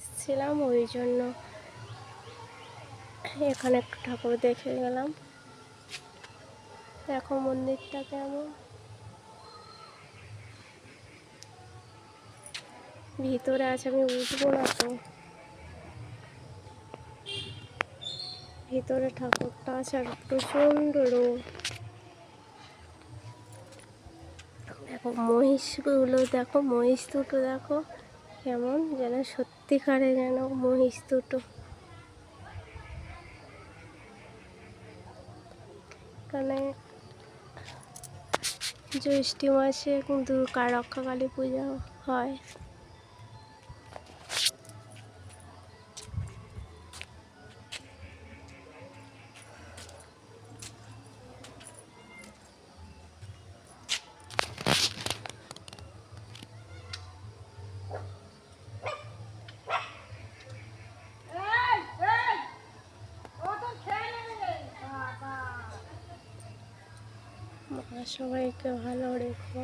এসেছিলাম, ওই জন্য এখানে একটু ঠাকুর দেখে গেলাম। দেখো মন্দিরটা কেমন। ভিতরে আছে, আমি উঠবো না তো। ভিতরে ঠাকুরটা আছে, আর প্রচণ্ড রোদ। দেখো মহিষগুলো, দেখো মহিষ দুটো, দেখো। কেমন যেন সত্যিকারে যেন মহিষ দুটো। এখানে জ্যৈষ্ঠ মাসে কিন্তু রক্ষা কালী পূজা হয়। সবাইকে ভালো রেখো